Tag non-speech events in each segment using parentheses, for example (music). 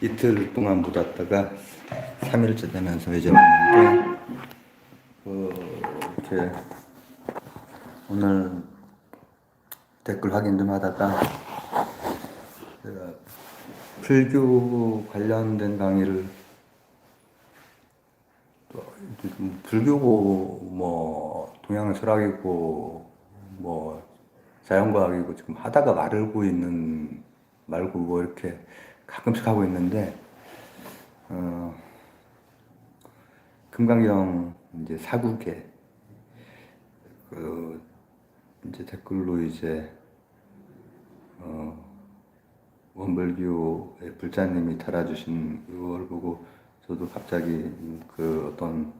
이틀 동안 못 왔다가 3일째 되면서 이제 왔는데 그 이렇게 오늘 댓글 확인 좀 하다가 제가 불교 관련된 강의를 불교고 뭐 동양 철학이고 뭐 자연과학이고 지금 하다가 말고 있는 말고 뭐 이렇게 가끔씩 하고 있는데 어 금강경 이제 사국에 그 이제 댓글로 이제 어 원불교의 불자님이 달아주신 그걸 보고 저도 갑자기 그 어떤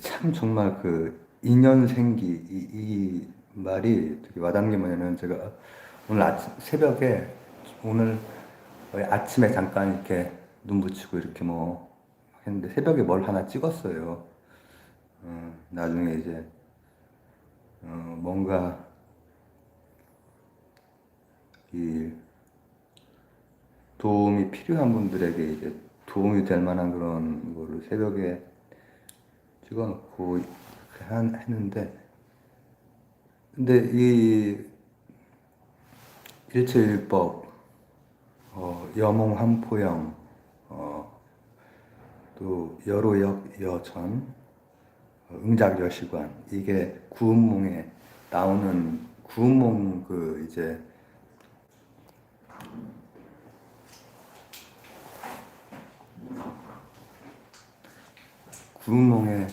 참 정말 그 인연 생기 이, 이 말이 되게 와닿는 게 뭐냐면 제가 오늘 아침 새벽에 오늘 아침에 잠깐 이렇게 눈 붙이고 이렇게 뭐 했는데 새벽에 뭘 하나 찍었어요. 어, 나중에 이제 어, 뭔가 이 도움이 필요한 분들에게 이제 도움이 될 만한 그런 거를 새벽에 찍어놓고 한- 했는데 근데 이 일체일법 어, 여몽한포영 어, 또 여로역 여전 어, 응작 여시관. 이게 구운몽에 나오는 구운몽 그 이제 구운몽에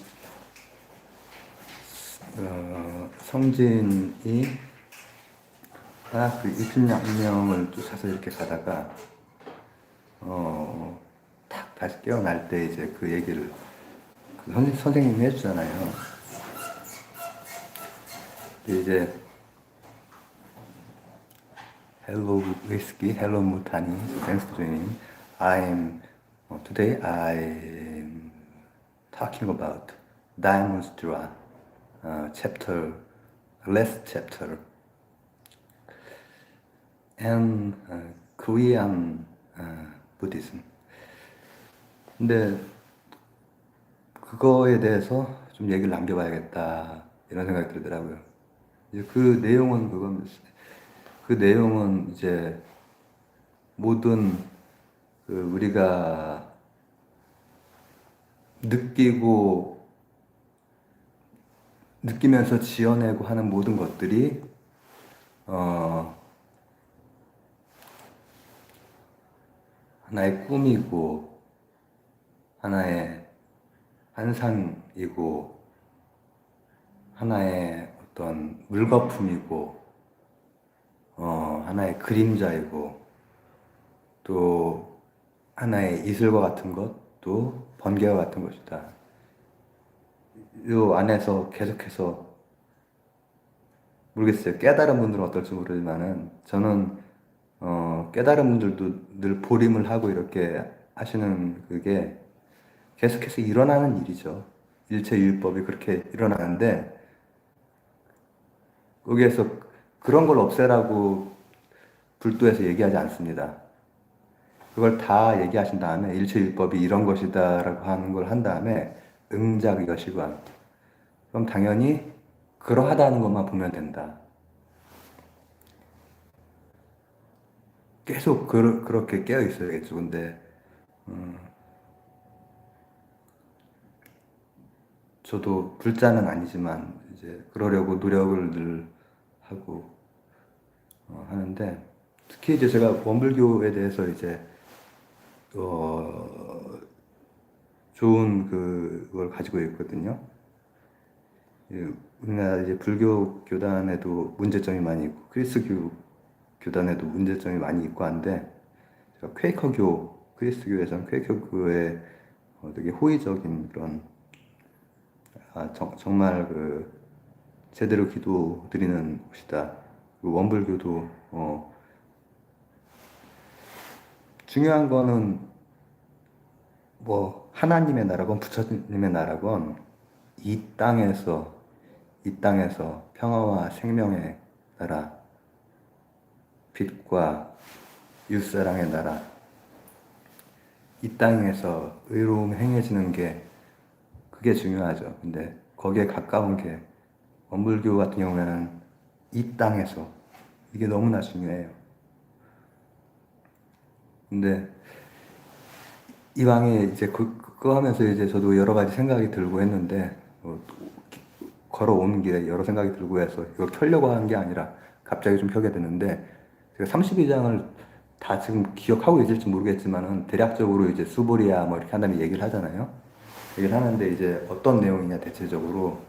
어, 성진이 그 이순양명을 쫓아서 이렇게 가다가 어, 탁 다시 깨어날 때 이제 그 얘기를 그 선, 선생님이 해주잖아요. 이제 whiskey, hello Mutani, thanks for joining. I'm uh, today I'm talking about Diamond Straw, uh, chapter, last chapter, and uh, Korean uh, Buddhism. 근데 그거에 대해서 좀 얘기를 남겨봐야겠다 이런 생각이 들더라고요. 이제 그 내용은 그건 그 내용은 이제 모든 그 우리가 느끼고 느끼면서 지어내고 하는 모든 것들이 어 하나의 꿈이고 하나의 환상이고 하나의 어떤 물거품이고 어 하나의 그림자이고 또 하나의 이슬과 같은 것도 번개와 같은 것이다. 이 안에서 계속해서 모르겠어요. 깨달은 분들은 어떨지 모르지만은 저는 어, 깨달은 분들도 늘 보림을 하고 이렇게 하시는 그게 계속해서 일어나는 일이죠. 일체 율법이 그렇게 일어나는데 거기에서 그런 걸 없애라고 불도에서 얘기하지 않습니다. 그걸 다 얘기하신 다음에 일체 율법이 이런 것이다라고 하는 걸 한 다음에 응작 여시관 그럼 당연히 그러하다는 것만 보면 된다. 계속 그, 그렇게 깨어 있어야겠죠. 근데 음, 저도 불자는 아니지만 이제 그러려고 노력을 늘 하고 어, 하는데 특히 이제 제가 원불교에 대해서 이제 어, 좋은 그걸 가지고 있거든요. 예, 우리나라 이제 불교 교단에도 문제점이 많이 있고 크리스교 교단에도 문제점이 많이 있고 한데 제가 퀘이커교 크리스교에서는 퀘이커교의 어, 되게 호의적인 그런 아, 정, 정말 그 제대로 기도 드리는 곳이다. 그 원불교도 어, 중요한 거는 뭐 하나님의 나라건 부처님의 나라건 이 땅에서 이 땅에서 평화와 생명의 나라 빛과 이웃사랑의 나라 이 땅에서 의로움 행해지는 게 그게 중요하죠. 근데 거기에 가까운 게 원불교 같은 경우에는 이 땅에서 이게 너무나 중요해요. 근데 이왕에 이제 그, 그거 하면서 이제 저도 여러 가지 생각이 들고 했는데 어, 걸어오는 길에 여러 생각이 들고 해서 이걸 켜려고 한게 아니라 갑자기 좀 켜게 되는데 제가 32장을 다 지금 기억하고 있을지 모르겠지만은 대략적으로 이제 수보리아 뭐 이렇게 한 다음에 얘기를 하잖아요. 얘기를 하는데 이제 어떤 내용이냐 대체적으로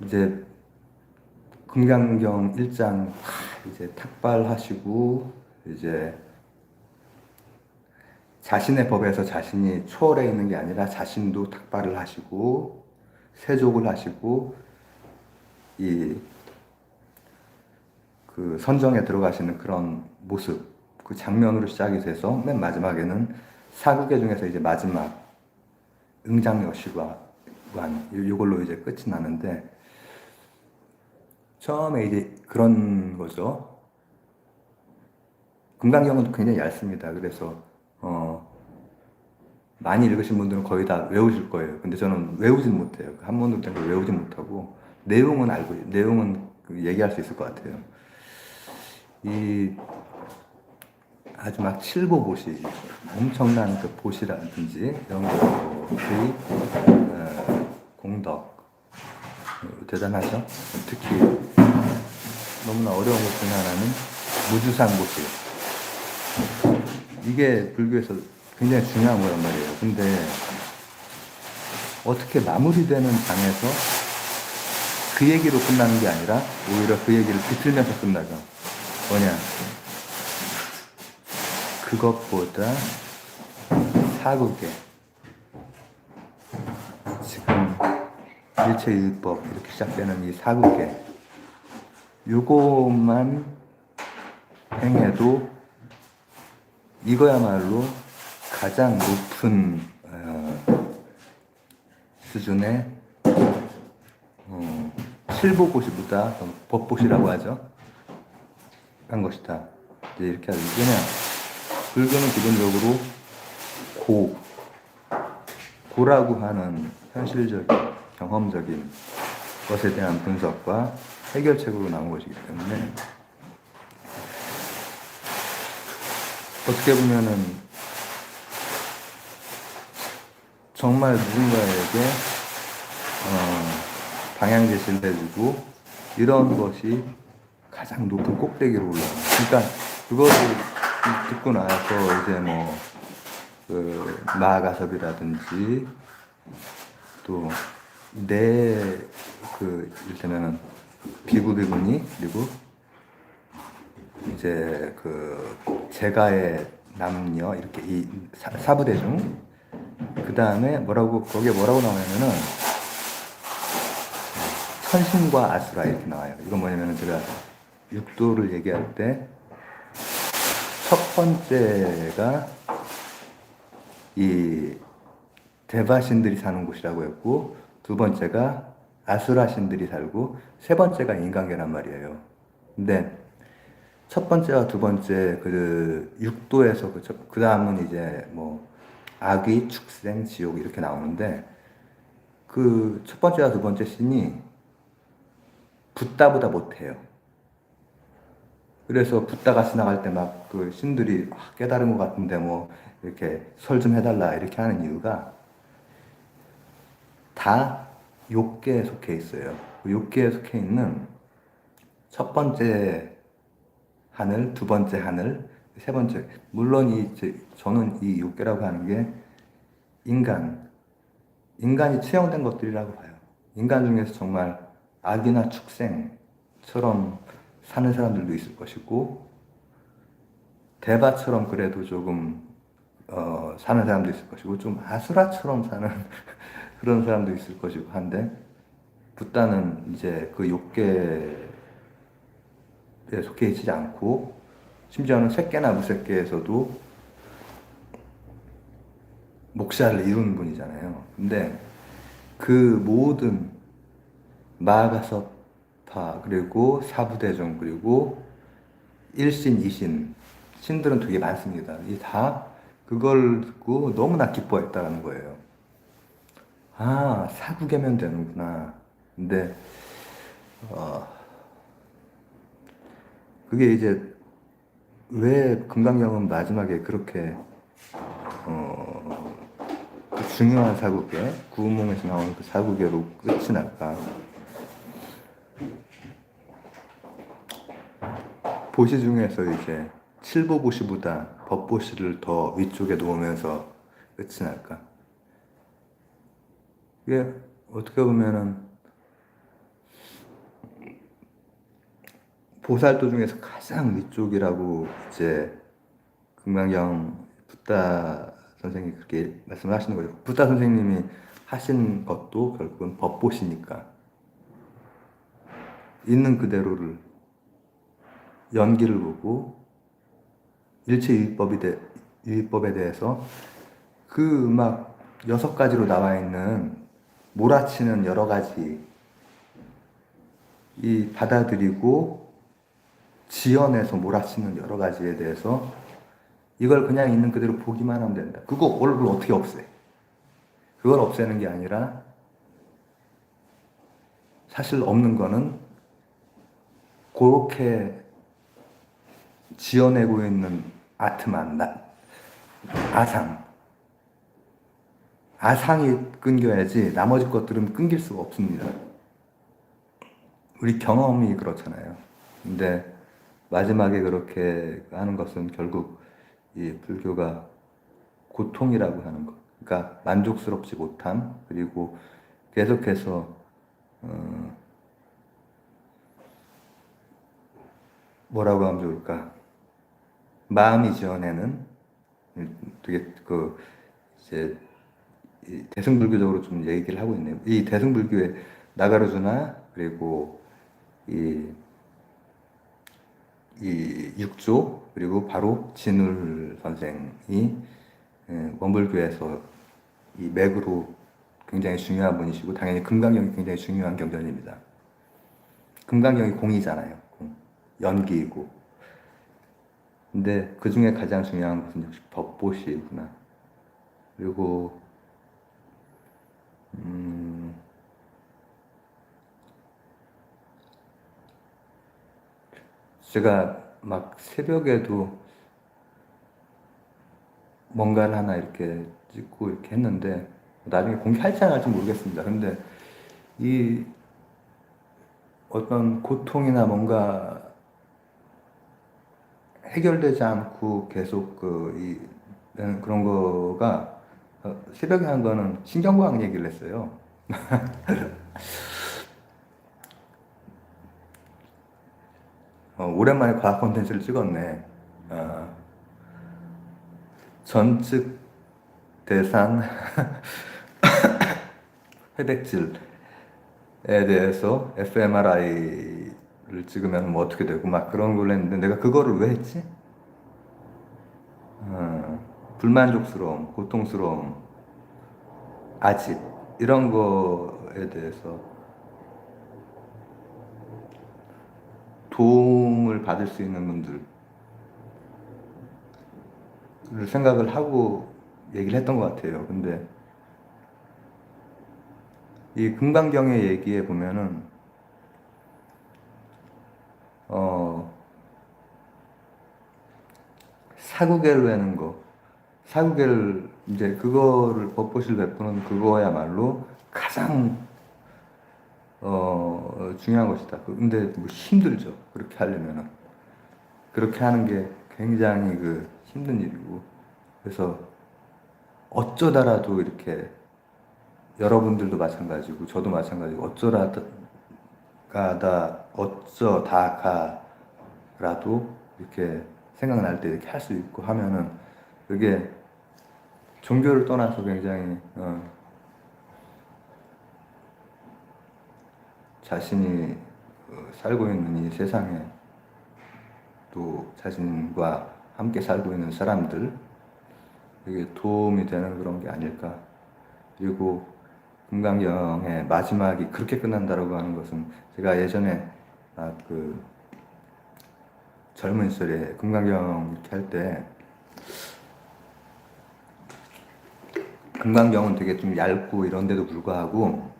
이제 금강경 1장 이제 탁발하시고 이제 자신의 법에서 자신이 초월해 있는 게 아니라 자신도 탁발을 하시고 세족을 하시고 이 그 선정에 들어가시는 그런 모습 그 장면으로 시작이 돼서 맨 마지막에는 사국의 중에서 이제 마지막 응장여시관 요걸로 이제 끝이 나는데 처음에 이제 그런 거죠. 금강경은 굉장히 얇습니다. 그래서 어 많이 읽으신 분들은 거의 다 외우실 거예요. 근데 저는 외우진 못해요. 한 번도 된걸 외우진 못하고 내용은 알고 내용은 그 얘기할 수 있을 것 같아요. 이 아주 막 칠보보시 엄청난 그 보시라든지 이런 것들이 어, 공덕 어, 대단하죠. 특히 너무나 어려운 것 중에 하나는 무주상 보시 이게 불교에서 굉장히 중요한 거란 말이에요. 근데 어떻게 마무리되는 장에서 그 얘기로 끝나는 게 아니라 오히려 그 얘기를 비틀면서 끝나죠. 뭐냐? 그것보다 사국에 지금 일체일법 이렇게 시작되는 이 사국에 요것만 행해도 이거야말로 가장 높은 어, 수준의 어, 실보고시보다 법보시라고 하죠. 한 것이다. 이렇게 하죠. 왜냐 불교는 기본적으로 고 고라고 하는 현실적인 경험적인 것에 대한 분석과 해결책으로 나온 것이기 때문에 어떻게 보면은 정말 누군가에게 어, 방향 제시를 해주고 이런 것이 가장 높은 꼭대기로 올라가. 그러니까 그거를 듣고 나서 이제 뭐, 그, 마가섭이라든지 또, 내, 그, 이를테면은, 비구비구니, 그리고 이제 그, 제가의 남녀, 이렇게 이 사, 사부대중, 그 다음에 뭐라고, 거기에 뭐라고 나오냐면은, 천신과 아수라 이렇게 나와요. 이건 뭐냐면은 제가 육도를 얘기할 때 첫 번째가 이 대바신들이 사는 곳이라고 했고 두 번째가 아수라신들이 살고 세 번째가 인간계란 말이에요. 근데 첫 번째와 두 번째 그 육도에서 그, 그 다음은 이제 뭐 악귀, 축생, 지옥 이렇게 나오는데 그 첫 번째와 두 번째 신이 붓다보다 못해요. 그래서 붓다가 지나갈 때 막 그 신들이 아, 깨달은 것 같은데 뭐 이렇게 설 좀 해달라 이렇게 하는 이유가 다 욕계에 속해 있어요. 그 욕계에 속해 있는 첫 번째 하늘, 두 번째 하늘, 세 번째. 물론 이 저는 이 욕계라고 하는 게 인간, 인간이 투영된 것들이라고 봐요. 인간 중에서 정말 악이나 축생처럼 사는 사람들도 있을 것이고 대바처럼 그래도 조금 어, 사는 사람도 있을 것이고 좀 아수라처럼 사는 (laughs) 그런 사람도 있을 것이고 한데 붓다는 이제 그 욕계에 속해 있지 않고 심지어는 새끼나 무새끼에서도 목사를 이룬 분이잖아요. 근데 그 모든 마가섭 파 그리고 사부대종 그리고 일신, 이신 신들은 되게 많습니다. 이 다 그걸 듣고 너무나 기뻐했다는 거예요. 아 사구개면 되는구나. 근데 어, 그게 이제 왜 금강경은 마지막에 그렇게 어, 그 중요한 사국에 구우몽에서 나오는 그 사국에로 끝이 날까? 보시 중에서 이제 칠보보시보다 법보시를 더 위쪽에 놓으면서 끝이 날까? 이게 어떻게 보면은 보살도 중에서 가장 위쪽이라고 이제 금강경 붓다 선생님이 그렇게 말씀을 하시는 거죠. 붓다 선생님이 하신 것도 결국은 법보시니까 있는 그대로를 연기를 보고 일체 유의법에, 대, 유의법에 대해서 그막 여섯 가지로 나와 있는 몰아치는 여러 가지 이 받아들이고 지연해서 몰아치는 여러 가지에 대해서 이걸 그냥 있는 그대로 보기만 하면 된다. 그거 얼굴 어떻게 없애? 그걸 없애는 게 아니라 사실 없는 거는 그렇게 지어내고 있는 아트만 나, 아상 아상이 끊겨야지 나머지 것들은 끊길 수가 없습니다. 우리 경험이 그렇잖아요. 근데 마지막에 그렇게 하는 것은 결국 이 불교가 고통이라고 하는 것. 그러니까 만족스럽지 못함 그리고 계속해서 어 뭐라고 하면 좋을까? 마음이 지어내는 되게 그 이제 대승불교적으로 좀 얘기를 하고 있네요. 이 대승불교의 나가르주나 그리고 이, 이 육조 그리고 바로 진울 선생이 원불교에서 이 맥으로 굉장히 중요한 분이시고 당연히 금강경이 굉장히 중요한 경전입니다. 금강경이 공이잖아요. 공. 연기이고. 근데 그 중에 가장 중요한 것은 역시 법보시구나. 그리고 음, 제가 막 새벽에도 뭔가를 하나 이렇게 찍고 이렇게 했는데 나중에 공개할지 안 할지 모르겠습니다. 근데 이 어떤 고통이나 뭔가 해결되지 않고 계속 그, 이, 그런 거가 어, 새벽에 한 거는 신경과학 얘기를 했어요. (laughs) 어, 오랜만에 과학 콘텐츠를 찍었네. 어, 전측 대상 (laughs) 회백질에 대해서 fMRI 를 찍으면 뭐 어떻게 되고 막 그런 걸 했는데 내가 그거를 왜 했지? 어, 불만족스러움, 고통스러움, 아집 이런 거에 대해서 도움을 받을 수 있는 분들을 생각을 하고 얘기를 했던 것 같아요. 근데 이 금강경의 얘기에 보면은 어 사구계를 내는 거 사구계를 이제 그거를 법보실 베푸는 그거야말로 가장 어 중요한 것이다. 근데 뭐 힘들죠. 그렇게 하려면은 그렇게 하는 게 굉장히 그 힘든 일이고 그래서 어쩌다라도 이렇게 여러분들도 마찬가지고 저도 마찬가지고 어쩌다가다 어쩌다가라도 이렇게 생각날 때 이렇게 할 수 있고 하면은 그게 종교를 떠나서 굉장히 어, 자신이 어, 살고 있는 이 세상에 또 자신과 함께 살고 있는 사람들 이게 도움이 되는 그런 게 아닐까. 그리고 금강경의 마지막이 그렇게 끝난다라고 하는 것은 제가 예전에 아, 그 젊은 시절에 금강경 이렇게 할 때 금강경은 되게 좀 얇고 이런데도 불구하고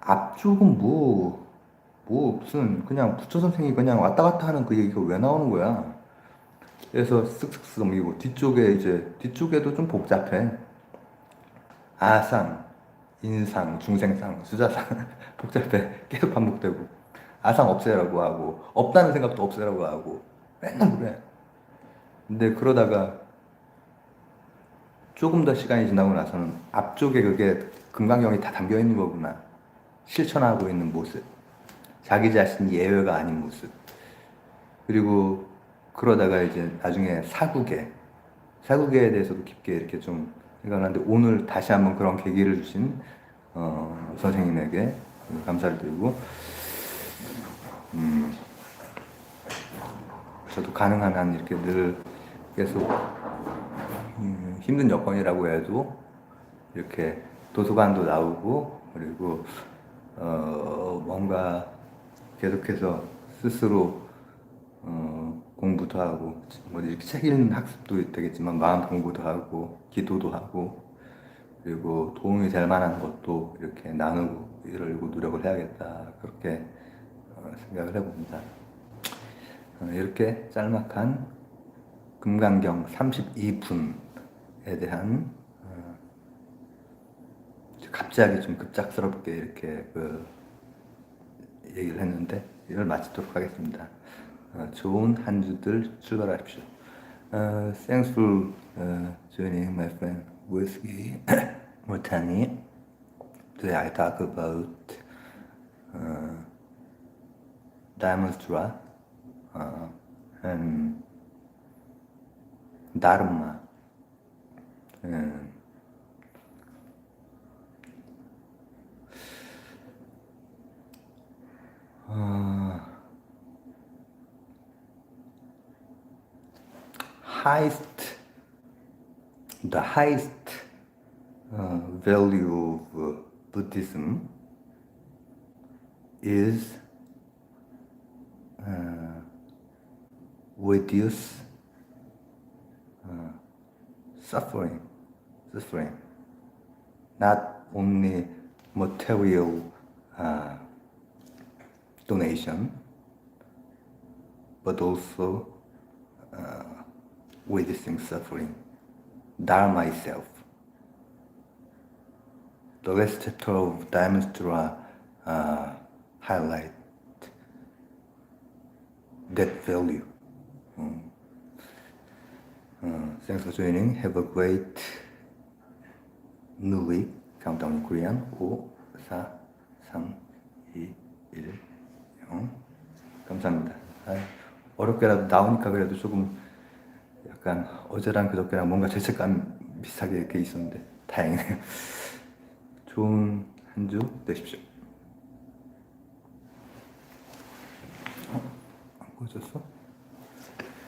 앞쪽은 뭐, 뭐 무슨 그냥 부처 선생이 그냥 왔다 갔다 하는 그 얘기가 왜 나오는 거야? 그래서 쓱쓱쓱 넘기고 뒤쪽에 이제 뒤쪽에도 좀 복잡해. 아상, 인상, 중생상, 수자상 (laughs) 복잡해. 계속 반복되고 아상 없애라고 하고 없다는 생각도 없애라고 하고 맨날 그래. 근데 그러다가 조금 더 시간이 지나고 나서는 앞쪽에 그게 금강경이 다 담겨 있는 거구나. 실천하고 있는 모습. 자기 자신이 예외가 아닌 모습. 그리고 그러다가 이제 나중에 사국에, 사국에 대해서도 깊게 이렇게 좀 생각을 하는데 오늘 다시 한번 그런 계기를 주신 어, 선생님에게 감사를 드리고, 음, 저도 가능한 한 이렇게 늘 계속 음, 힘든 여건이라고 해도 이렇게 도서관도 나오고 그리고 어, 뭔가 계속해서 스스로 어, 공부도 하고 뭐 이렇게 책 읽는 학습도 되겠지만 마음 공부도 하고 기도도 하고 그리고 도움이 될 만한 것도 이렇게 나누고 이러고 노력을 해야겠다. 그렇게 어, 생각을 해봅니다. 어, 이렇게 짤막한 금강경 32분에 대한 어, 갑자기 좀 급작스럽게 이렇게 그 얘기를 했는데 이걸 마치도록 하겠습니다. 어, 좋은 한 주들 출발하십시오. Uh, thanks for uh, joining my friend Whiskey (coughs) Mutani. Today I talk about uh, Diamond uh, and Dharma. Uh, highest, the highest uh, value of uh, Buddhism is uh, reduce uh, suffering, suffering, not only material uh, donation, but also uh, witnessing suffering, Dharma itself. The last chapter of Dharma uh, highlight that value. Mm. Uh, thanks for joining. Have a great new week. Countdown in Korean. 5, 4, 3, 2, 1, 0. 감사합니다. 아, 어렵게라도 나오니까 그래도 조금 약간 어제랑 그저께랑 뭔가 죄책감 비슷하게 이렇게 있었는데 다행이네요. 좋은 한 주 되십시오. 어? 안 꺼졌어?